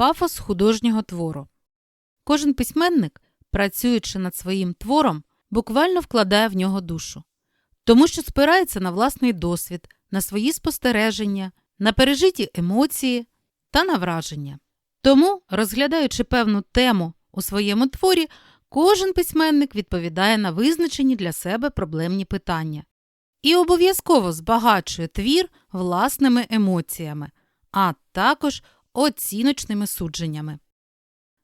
Пафос художнього твору. Кожен письменник, працюючи над своїм твором, буквально вкладає в нього душу, тому що спирається на власний досвід, на свої спостереження, на пережиті емоції та на враження. Тому, розглядаючи певну тему у своєму творі, кожен письменник відповідає на визначені для себе проблемні питання і обов'язково збагачує твір власними емоціями, а також оціночними судженнями.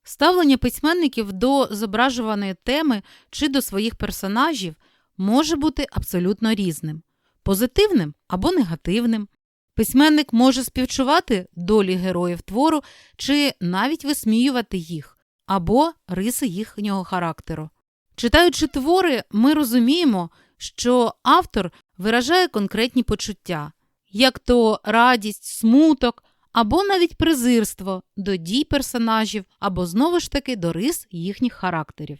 Ставлення письменників до зображуваної теми чи до своїх персонажів може бути абсолютно різним позитивним або негативним. Письменник може співчувати долі героїв твору чи навіть висміювати їх або риси їхнього характеру. Читаючи твори, ми розуміємо, що автор виражає конкретні почуття, як то радість, смуток або навіть презирство до дій персонажів, або знову ж таки до рис їхніх характерів.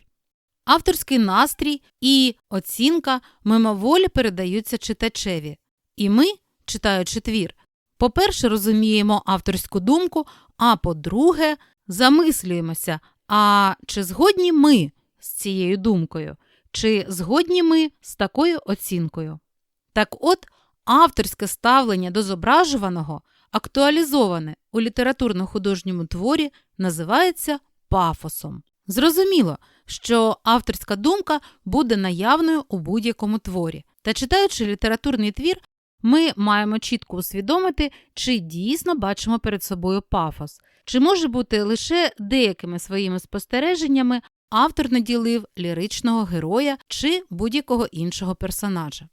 Авторський настрій і оцінка мимоволі передаються читачеві, і ми, читаючи твір, по-перше, розуміємо авторську думку, а по-друге, замислюємося, а чи згодні ми з цією думкою, чи згодні ми з такою оцінкою. Так от, авторське ставлення до зображуваного, актуалізоване у літературно-художньому творі, називається пафосом. Зрозуміло, що авторська думка буде наявною у будь-якому творі, та читаючи літературний твір, ми маємо чітко усвідомити, чи дійсно бачимо перед собою пафос, чи може бути лише деякими своїми спостереженнями автор наділив ліричного героя чи будь-якого іншого персонажа.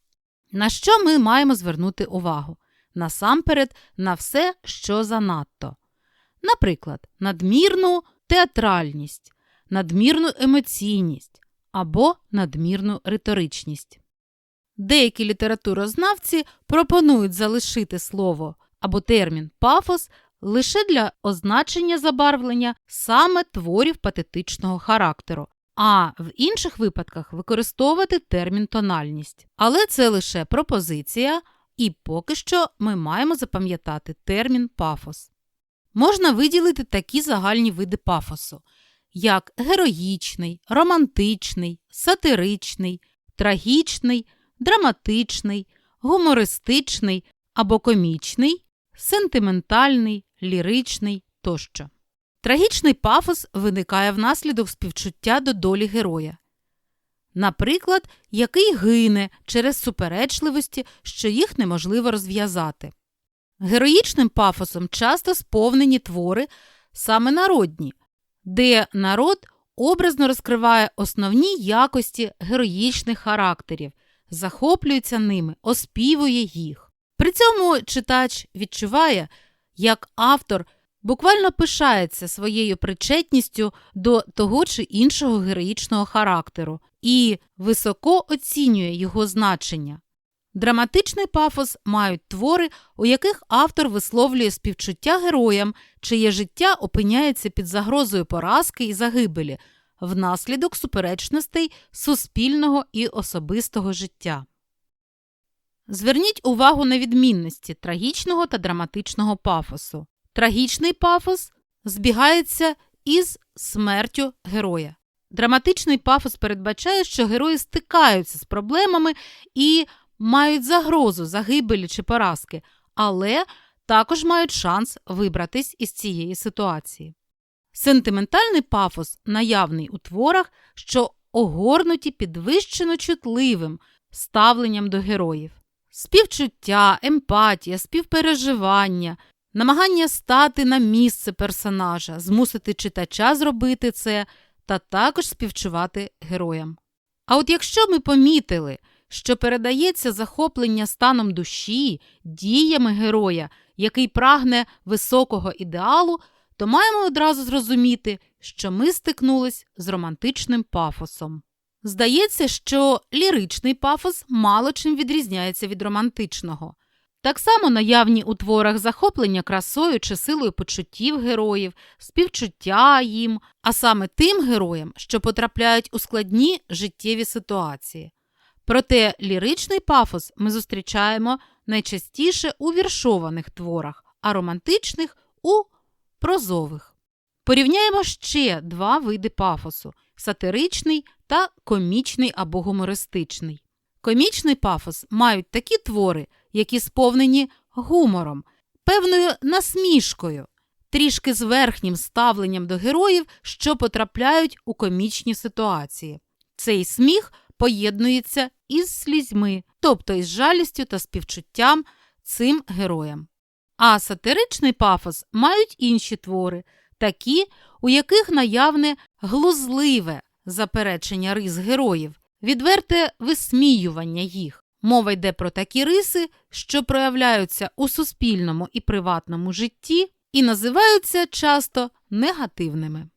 На що ми маємо звернути увагу? Насамперед, на все, що занадто. Наприклад, надмірну театральність, надмірну емоційність або надмірну риторичність. Деякі літературознавці пропонують залишити слово або термін пафос лише для означення забарвлення саме творів патетичного характеру, а в інших випадках використовувати термін тональність. Але це лише пропозиція, і поки що ми маємо запам'ятати термін пафос. Можна виділити такі загальні види пафосу, як героїчний, романтичний, сатиричний, трагічний, драматичний, гумористичний або комічний, сентиментальний, ліричний тощо. Трагічний пафос виникає внаслідок співчуття до долі героя. Наприклад, який гине через суперечливості, що їх неможливо розв'язати. Героїчним пафосом часто сповнені твори саме народні, де народ образно розкриває основні якості героїчних характерів, захоплюється ними, оспівує їх. При цьому читач відчуває, як автор буквально пишається своєю причетністю до того чи іншого героїчного характеру і високо оцінює його значення. Драматичний пафос мають твори, у яких автор висловлює співчуття героям, чиє життя опиняється під загрозою поразки і загибелі внаслідок суперечностей суспільного і особистого життя. Зверніть увагу на відмінності трагічного та драматичного пафосу. Трагічний пафос збігається із смертю героя. Драматичний пафос передбачає, що герої стикаються з проблемами і мають загрозу загибелі чи поразки, але також мають шанс вибратись із цієї ситуації. Сентиментальний пафос наявний у творах, що огорнуті підвищено чутливим ставленням до героїв. Співчуття, емпатія, співпереживання, намагання стати на місце персонажа, змусити читача зробити це та також співчувати героям. А от якщо ми помітили, що передається захоплення станом душі, діями героя, який прагне високого ідеалу, то маємо одразу зрозуміти, що ми стикнулись з романтичним пафосом. Здається, що ліричний пафос мало чим відрізняється від романтичного. Так само наявні у творах захоплення красою чи силою почуттів героїв, співчуття їм, а саме тим героям, що потрапляють у складні життєві ситуації. Проте ліричний пафос ми зустрічаємо найчастіше у віршованих творах, а романтичних у прозових. Порівняємо ще два види пафосу сатиричний та комічний або гумористичний. Комічний пафос мають такі твори, які сповнені гумором, певною насмішкою, трішки з верхнім ставленням до героїв, що потрапляють у комічні ситуації. Цей сміх поєднується із слізьми, тобто із жалістю та співчуттям цим героям. А сатиричний пафос мають інші твори, такі, у яких наявне глузливе заперечення рис героїв, відверте висміювання їх. Мова йде про такі риси, що проявляються у суспільному і приватному житті і називаються часто негативними.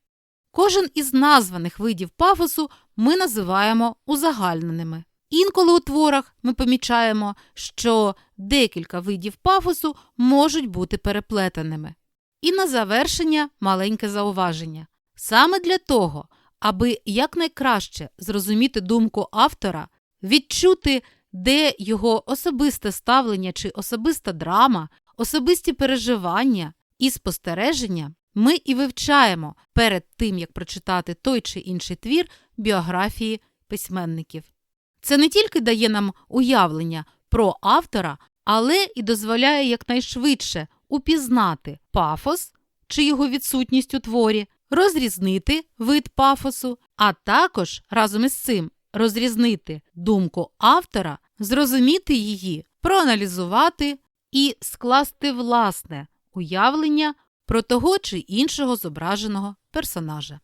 Кожен із названих видів пафосу ми називаємо узагальненими. Інколи у творах ми помічаємо, що декілька видів пафосу можуть бути переплетеними. І на завершення маленьке зауваження. Саме для того, аби якнайкраще зрозуміти думку автора, відчути, де його особисте ставлення чи особиста драма, особисті переживання і спостереження, ми і вивчаємо перед тим, як прочитати той чи інший твір біографії письменників. Це не тільки дає нам уявлення про автора, але і дозволяє якнайшвидше упізнати пафос чи його відсутність у творі, розрізнити вид пафосу, а також разом із цим розрізнити думку автора, зрозуміти її, проаналізувати і скласти власне уявлення про того чи іншого зображеного персонажа.